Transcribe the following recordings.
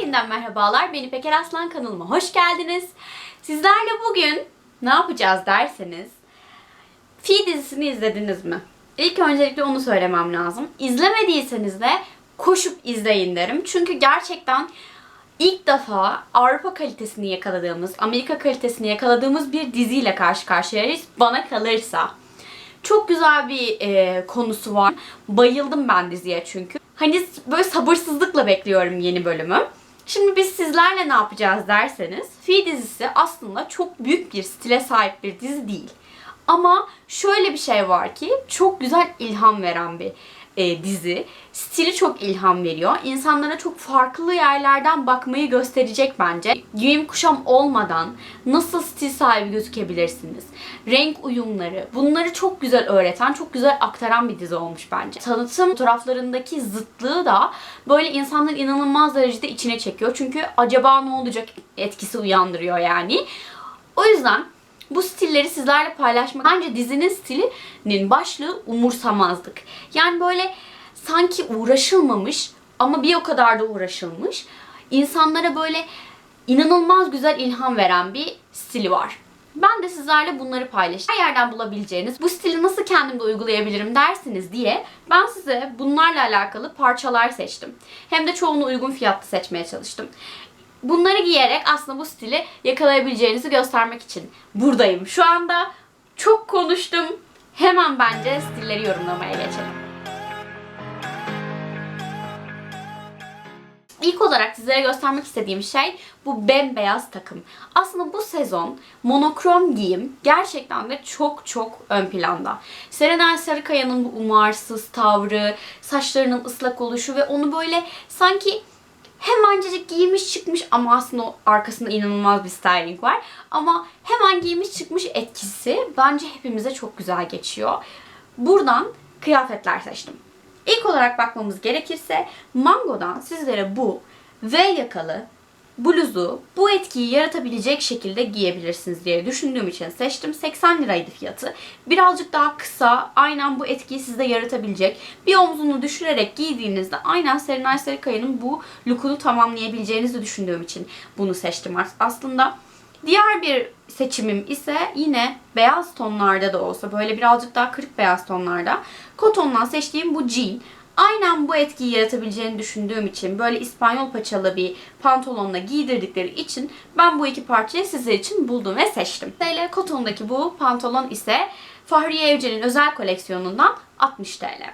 yeniden merhabalar. Beni Peker Aslan kanalıma hoş geldiniz. Sizlerle bugün ne yapacağız derseniz Fi dizisini izlediniz mi? İlk öncelikle onu söylemem lazım. İzlemediyseniz de koşup izleyin derim. Çünkü gerçekten ilk defa Avrupa kalitesini yakaladığımız, Amerika kalitesini yakaladığımız bir diziyle karşı karşıyayız bana kalırsa. Çok güzel bir e, konusu var. Bayıldım ben diziye çünkü. Hani böyle sabırsızlıkla bekliyorum yeni bölümü. Şimdi biz sizlerle ne yapacağız derseniz, Fi dizisi aslında çok büyük bir stile sahip bir dizi değil. Ama şöyle bir şey var ki çok güzel ilham veren bir e, dizi. Stili çok ilham veriyor. İnsanlara çok farklı yerlerden bakmayı gösterecek bence. Giyim kuşam olmadan nasıl stil sahibi gözükebilirsiniz? Renk uyumları. Bunları çok güzel öğreten, çok güzel aktaran bir dizi olmuş bence. Tanıtım fotoğraflarındaki zıtlığı da böyle insanların inanılmaz derecede içine çekiyor. Çünkü acaba ne olacak etkisi uyandırıyor yani. O yüzden bu stilleri sizlerle paylaşmak. Bence dizinin stilinin başlığı umursamazlık. Yani böyle sanki uğraşılmamış ama bir o kadar da uğraşılmış. İnsanlara böyle inanılmaz güzel ilham veren bir stili var. Ben de sizlerle bunları paylaşacağım. Her yerden bulabileceğiniz bu stili nasıl kendimde uygulayabilirim dersiniz diye ben size bunlarla alakalı parçalar seçtim. Hem de çoğunu uygun fiyatlı seçmeye çalıştım. Bunları giyerek aslında bu stili yakalayabileceğinizi göstermek için buradayım. Şu anda çok konuştum. Hemen bence stilleri yorumlamaya geçelim. İlk olarak sizlere göstermek istediğim şey bu bembeyaz takım. Aslında bu sezon monokrom giyim gerçekten de çok çok ön planda. Serenay Sarıkaya'nın bu umarsız tavrı, saçlarının ıslak oluşu ve onu böyle sanki hemencecik giymiş çıkmış ama aslında arkasında inanılmaz bir styling var. Ama hemen giymiş çıkmış etkisi bence hepimize çok güzel geçiyor. Buradan kıyafetler seçtim. İlk olarak bakmamız gerekirse Mango'dan sizlere bu V yakalı bluzu bu etkiyi yaratabilecek şekilde giyebilirsiniz diye düşündüğüm için seçtim. 80 liraydı fiyatı. Birazcık daha kısa, aynen bu etkiyi sizde yaratabilecek. Bir omzunu düşürerek giydiğinizde aynen Serenay Sarıkaya'nın bu lookunu tamamlayabileceğinizi düşündüğüm için bunu seçtim aslında. Diğer bir seçimim ise yine beyaz tonlarda da olsa böyle birazcık daha kırık beyaz tonlarda kotondan seçtiğim bu jean. Aynen bu etkiyi yaratabileceğini düşündüğüm için böyle İspanyol paçalı bir pantolonla giydirdikleri için ben bu iki parçayı sizler için buldum ve seçtim. TL kotondaki bu pantolon ise Fahriye Evcen'in özel koleksiyonundan 60 TL.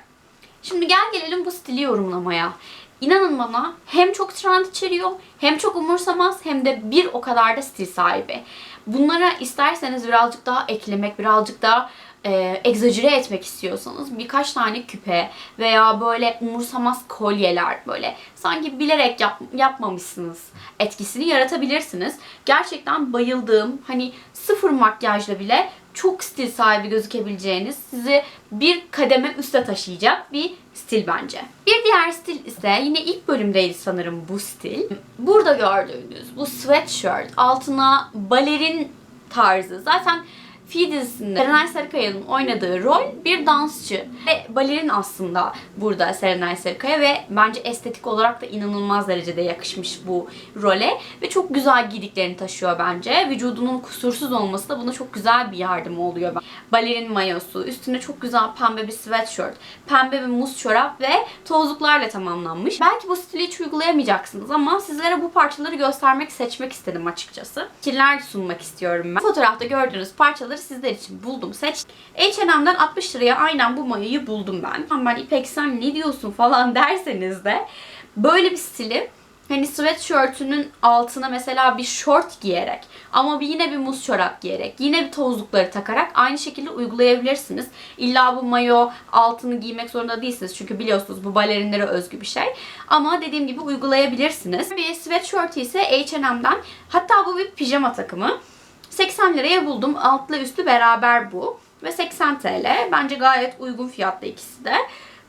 Şimdi gel gelelim bu stili yorumlamaya. İnanın bana hem çok trend içeriyor, hem çok umursamaz, hem de bir o kadar da stil sahibi. Bunlara isterseniz birazcık daha eklemek, birazcık daha e, egzajere etmek istiyorsanız birkaç tane küpe veya böyle umursamaz kolyeler böyle sanki bilerek yap, yapmamışsınız etkisini yaratabilirsiniz. Gerçekten bayıldığım hani sıfır makyajla bile çok stil sahibi gözükebileceğiniz, sizi bir kademe üste taşıyacak bir stil bence. Bir diğer stil ise yine ilk bölümdeydi sanırım bu stil. Burada gördüğünüz bu sweatshirt altına balerin tarzı. Zaten Fi dizisinde Serenay Sarıkaya'nın oynadığı rol bir dansçı ve balerin aslında burada Serenay Sarıkaya ve bence estetik olarak da inanılmaz derecede yakışmış bu role ve çok güzel giydiklerini taşıyor bence. Vücudunun kusursuz olması da buna çok güzel bir yardım oluyor. Balerin mayosu, üstünde çok güzel pembe bir sweatshirt, pembe bir muz çorap ve tozluklarla tamamlanmış. Belki bu stili hiç uygulayamayacaksınız ama sizlere bu parçaları göstermek, seçmek istedim açıkçası. Fikirler sunmak istiyorum ben. Fotoğrafta gördüğünüz parçaları sizler için buldum, seçtim. H&M'den 60 liraya aynen bu mayoyu buldum ben. Ben İpek sen ne diyorsun falan derseniz de böyle bir stili hani sweatshirt'ünün altına mesela bir short giyerek ama bir yine bir muz çorap giyerek yine bir tozlukları takarak aynı şekilde uygulayabilirsiniz. İlla bu mayo altını giymek zorunda değilsiniz. Çünkü biliyorsunuz bu balerinlere özgü bir şey. Ama dediğim gibi uygulayabilirsiniz. Bir sweatshirt ise H&M'den hatta bu bir pijama takımı. 80 liraya buldum. Altlı üstü beraber bu. Ve 80 TL. Bence gayet uygun fiyatlı ikisi de.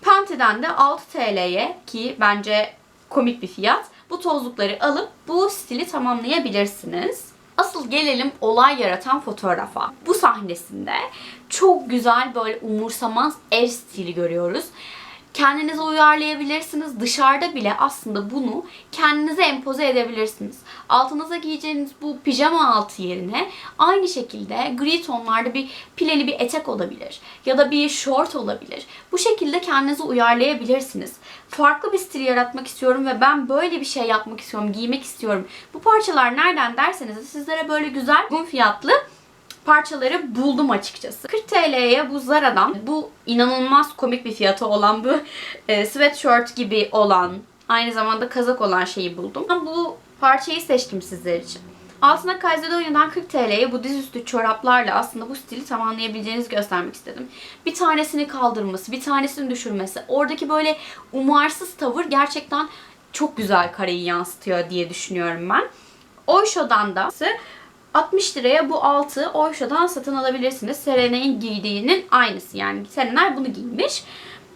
Pante'den de 6 TL'ye ki bence komik bir fiyat. Bu tozlukları alıp bu stili tamamlayabilirsiniz. Asıl gelelim olay yaratan fotoğrafa. Bu sahnesinde çok güzel böyle umursamaz ev stili görüyoruz. Kendinize uyarlayabilirsiniz. Dışarıda bile aslında bunu kendinize empoze edebilirsiniz. Altınıza giyeceğiniz bu pijama altı yerine aynı şekilde gri tonlarda bir pileli bir etek olabilir. Ya da bir short olabilir. Bu şekilde kendinizi uyarlayabilirsiniz. Farklı bir stil yaratmak istiyorum ve ben böyle bir şey yapmak istiyorum, giymek istiyorum. Bu parçalar nereden derseniz de sizlere böyle güzel, uygun fiyatlı parçaları buldum açıkçası. 40 TL'ye bu Zara'dan bu inanılmaz komik bir fiyatı olan bu e, sweatshirt gibi olan aynı zamanda kazak olan şeyi buldum. Ben bu parçayı seçtim sizler için. Altına Kayseri'den 40 TL'ye bu dizüstü çoraplarla aslında bu stili tamamlayabileceğinizi göstermek istedim. Bir tanesini kaldırması, bir tanesini düşürmesi, oradaki böyle umarsız tavır gerçekten çok güzel kareyi yansıtıyor diye düşünüyorum ben. Oysho'dan da 60 liraya bu altı Oysho'dan satın alabilirsiniz. Serenay'ın giydiğinin aynısı yani. Serenay bunu giymiş.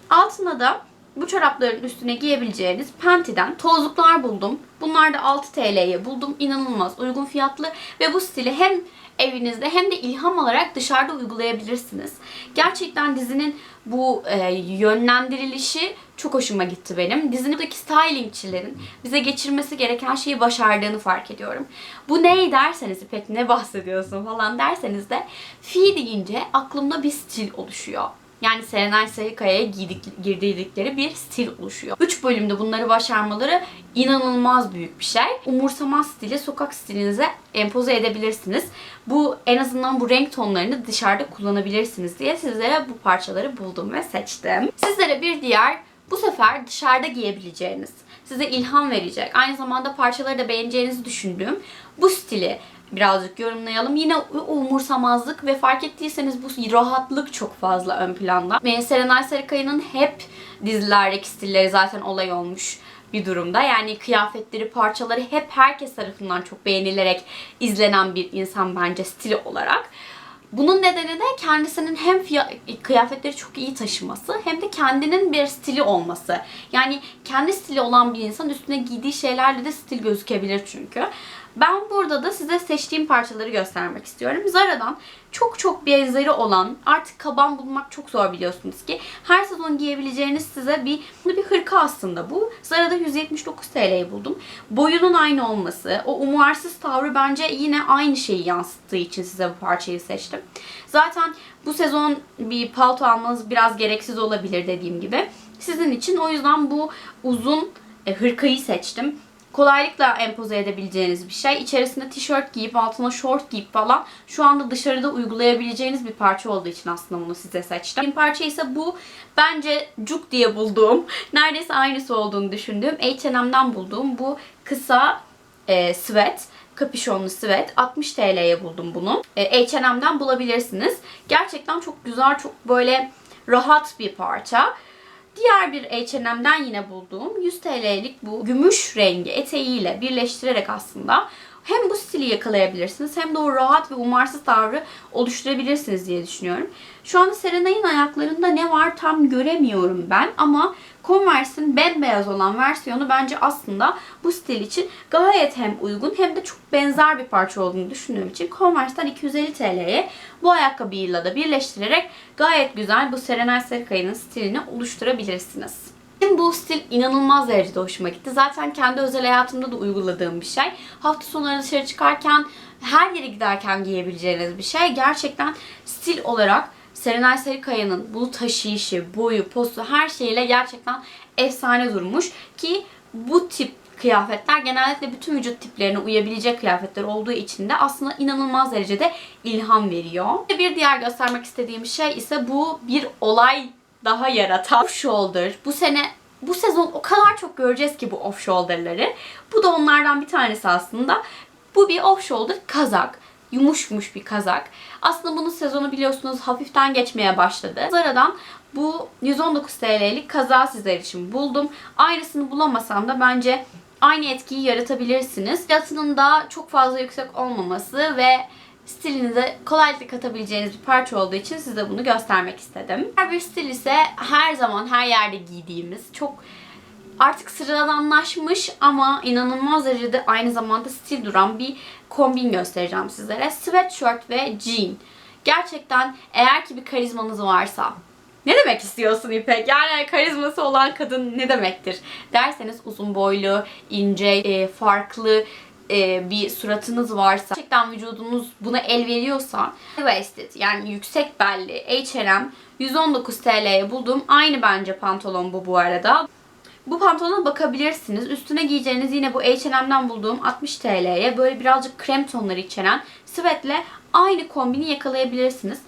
Altına da bu çorapların üstüne giyebileceğiniz Penti'den tozluklar buldum. Bunlar da 6 TL'ye buldum. İnanılmaz uygun fiyatlı ve bu stili hem evinizde hem de ilham olarak dışarıda uygulayabilirsiniz. Gerçekten dizinin bu e, yönlendirilişi çok hoşuma gitti benim. Dizindeki stylingçilerin bize geçirmesi gereken şeyi başardığını fark ediyorum. Bu ne derseniz İpek ne bahsediyorsun falan derseniz de fi deyince aklımda bir stil oluşuyor. Yani Serenay Sarıkaya'ya girdikleri bir stil oluşuyor. 3 bölümde bunları başarmaları inanılmaz büyük bir şey. Umursamaz stili sokak stilinize empoze edebilirsiniz. Bu en azından bu renk tonlarını dışarıda kullanabilirsiniz diye sizlere bu parçaları buldum ve seçtim. Sizlere bir diğer bu sefer dışarıda giyebileceğiniz, size ilham verecek, aynı zamanda parçaları da beğeneceğinizi düşündüğüm bu stili birazcık yorumlayalım. Yine umursamazlık ve fark ettiyseniz bu rahatlık çok fazla ön planda. Serenay Sarıkaya'nın hep dizilerdeki stilleri zaten olay olmuş bir durumda. Yani kıyafetleri, parçaları hep herkes tarafından çok beğenilerek izlenen bir insan bence stili olarak. Bunun nedeni de kendisinin hem kıyafetleri çok iyi taşıması hem de kendinin bir stili olması. Yani kendi stili olan bir insan üstüne giydiği şeylerle de stil gözükebilir çünkü. Ben burada da size seçtiğim parçaları göstermek istiyorum. Zara'dan çok çok benzeri olan artık kaban bulmak çok zor biliyorsunuz ki. Her sezon giyebileceğiniz size bir bir hırka aslında bu. Zara'da 179 TL'yi buldum. Boyunun aynı olması, o umarsız tavrı bence yine aynı şeyi yansıttığı için size bu parçayı seçtim. Zaten bu sezon bir palto almanız biraz gereksiz olabilir dediğim gibi. Sizin için o yüzden bu uzun e, hırkayı seçtim kolaylıkla empoze edebileceğiniz bir şey. İçerisinde tişört giyip altına şort giyip falan şu anda dışarıda uygulayabileceğiniz bir parça olduğu için aslında bunu size seçtim. Bir parça ise bu bence cuk diye bulduğum, neredeyse aynısı olduğunu düşündüğüm H&M'den bulduğum bu kısa e, sweat kapüşonlu sweat. 60 TL'ye buldum bunu. E, H&M'den bulabilirsiniz. Gerçekten çok güzel, çok böyle rahat bir parça. Diğer bir H&M'den yine bulduğum 100 TL'lik bu gümüş rengi eteğiyle birleştirerek aslında hem bu stili yakalayabilirsiniz hem de o rahat ve umarsız tavrı oluşturabilirsiniz diye düşünüyorum. Şu anda Serenay'ın ayaklarında ne var tam göremiyorum ben ama Converse'in bembeyaz olan versiyonu bence aslında bu stil için gayet hem uygun hem de çok benzer bir parça olduğunu düşündüğüm için Converse'den 250 TL'ye bu ayakkabıyla da birleştirerek gayet güzel bu Serenay Sarıkaya'nın stilini oluşturabilirsiniz. Benim bu stil inanılmaz derecede hoşuma gitti. Zaten kendi özel hayatımda da uyguladığım bir şey. Hafta sonları dışarı çıkarken, her yere giderken giyebileceğiniz bir şey. Gerçekten stil olarak Serenay Sarıkaya'nın bu taşıyışı, boyu, postu her şeyiyle gerçekten efsane durmuş. Ki bu tip kıyafetler genellikle bütün vücut tiplerine uyabilecek kıyafetler olduğu için de aslında inanılmaz derecede ilham veriyor. Bir diğer göstermek istediğim şey ise bu bir olay daha yaratan off shoulder. Bu sene bu sezon o kadar çok göreceğiz ki bu off shoulder'ları. Bu da onlardan bir tanesi aslında. Bu bir off shoulder kazak. Yumuşmuş bir kazak. Aslında bunun sezonu biliyorsunuz hafiften geçmeye başladı. Zara'dan bu 119 TL'lik kazağı sizler için buldum. Aynısını bulamasam da bence aynı etkiyi yaratabilirsiniz. Fiyatının da çok fazla yüksek olmaması ve stilinize kolaylıkla katabileceğiniz bir parça olduğu için size bunu göstermek istedim. Diğer bir stil ise her zaman her yerde giydiğimiz çok artık sıradanlaşmış ama inanılmaz derecede aynı zamanda stil duran bir kombin göstereceğim sizlere. Sweatshirt ve jean. Gerçekten eğer ki bir karizmanız varsa Ne demek istiyorsun İpek? Yani karizması olan kadın ne demektir? Derseniz uzun boylu, ince, e, farklı e, bir suratınız varsa, gerçekten vücudunuz buna el veriyorsa, waisted yani yüksek belli H&M 119 TL'ye bulduğum aynı bence pantolon bu bu arada. Bu pantolona bakabilirsiniz. Üstüne giyeceğiniz yine bu H&M'den bulduğum 60 TL'ye böyle birazcık krem tonları içeren sivetle aynı kombini yakalayabilirsiniz.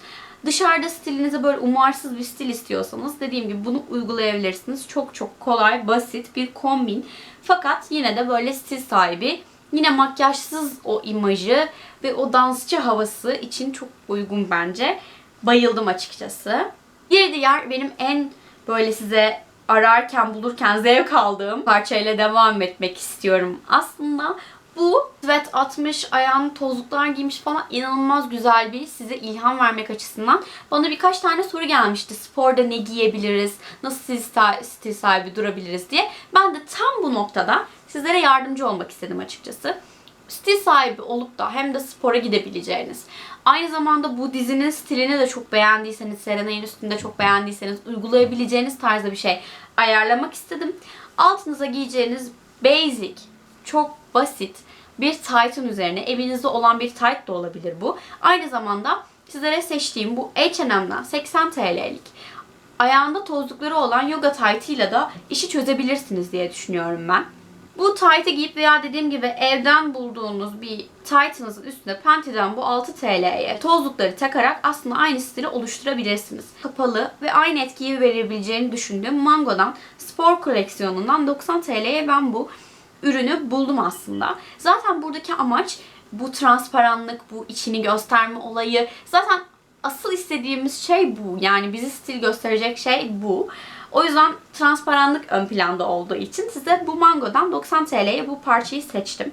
Dışarıda stilinize böyle umarsız bir stil istiyorsanız dediğim gibi bunu uygulayabilirsiniz. Çok çok kolay, basit bir kombin. Fakat yine de böyle stil sahibi, yine makyajsız o imajı ve o dansçı havası için çok uygun bence. Bayıldım açıkçası. Bir diğer benim en böyle size ararken bulurken zevk aldığım parçayla devam etmek istiyorum. Aslında bu sweat atmış, ayağını tozluklar giymiş falan inanılmaz güzel bir size ilham vermek açısından. Bana birkaç tane soru gelmişti. Sporda ne giyebiliriz, nasıl stil sahibi durabiliriz diye. Ben de tam bu noktada sizlere yardımcı olmak istedim açıkçası stil sahibi olup da hem de spora gidebileceğiniz. Aynı zamanda bu dizinin stilini de çok beğendiyseniz, Serenay'ın üstünde çok beğendiyseniz uygulayabileceğiniz tarzda bir şey ayarlamak istedim. Altınıza giyeceğiniz basic, çok basit bir tight'ın üzerine evinizde olan bir tight da olabilir bu. Aynı zamanda sizlere seçtiğim bu H&M'den 80 TL'lik ayağında tozlukları olan yoga tight'ıyla da işi çözebilirsiniz diye düşünüyorum ben. Bu tight'ı giyip veya dediğim gibi evden bulduğunuz bir tight'ınızın üstüne Penti'den bu 6 TL'ye tozlukları takarak aslında aynı stili oluşturabilirsiniz. Kapalı ve aynı etkiyi verebileceğini düşündüğüm Mango'dan spor koleksiyonundan 90 TL'ye ben bu ürünü buldum aslında. Zaten buradaki amaç bu transparanlık, bu içini gösterme olayı. Zaten asıl istediğimiz şey bu. Yani bizi stil gösterecek şey bu. O yüzden transparanlık ön planda olduğu için size bu Mango'dan 90 TL'ye bu parçayı seçtim.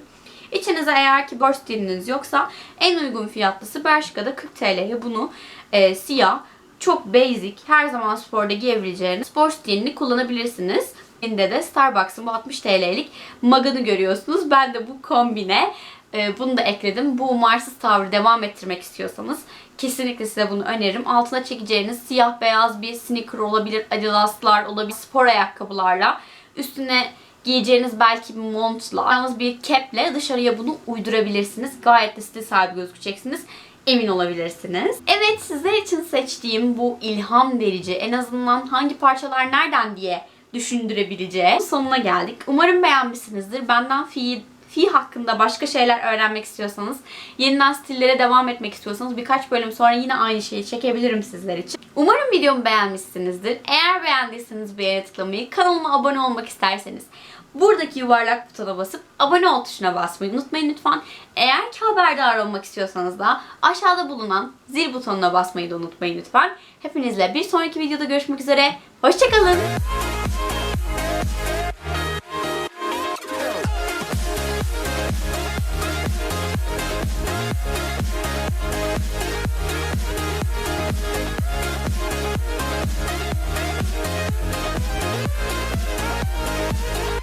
İçinize eğer ki borç diliniz yoksa en uygun fiyatlısı Bershka'da 40 TL'ye bunu e, siyah, çok basic, her zaman sporda giyebileceğiniz spor stilini kullanabilirsiniz. Elinde de Starbucks'ın bu 60 TL'lik magını görüyorsunuz. Ben de bu kombine e, bunu da ekledim. Bu umarsız tavrı devam ettirmek istiyorsanız kesinlikle size bunu öneririm. Altına çekeceğiniz siyah beyaz bir sneaker olabilir, adidaslar olabilir, spor ayakkabılarla. Üstüne giyeceğiniz belki bir montla, yalnız bir caple dışarıya bunu uydurabilirsiniz. Gayet de stil sahibi gözükeceksiniz. Emin olabilirsiniz. Evet sizler için seçtiğim bu ilham verici en azından hangi parçalar nereden diye düşündürebileceği sonuna geldik. Umarım beğenmişsinizdir. Benden fi fi hakkında başka şeyler öğrenmek istiyorsanız, yeniden stillere devam etmek istiyorsanız birkaç bölüm sonra yine aynı şeyi çekebilirim sizler için. Umarım videomu beğenmişsinizdir. Eğer beğendiyseniz beğeni tıklamayı, kanalıma abone olmak isterseniz buradaki yuvarlak butona basıp abone ol tuşuna basmayı unutmayın lütfen. Eğer ki haberdar olmak istiyorsanız da aşağıda bulunan zil butonuna basmayı da unutmayın lütfen. Hepinizle bir sonraki videoda görüşmek üzere. Hoşçakalın. プレゼント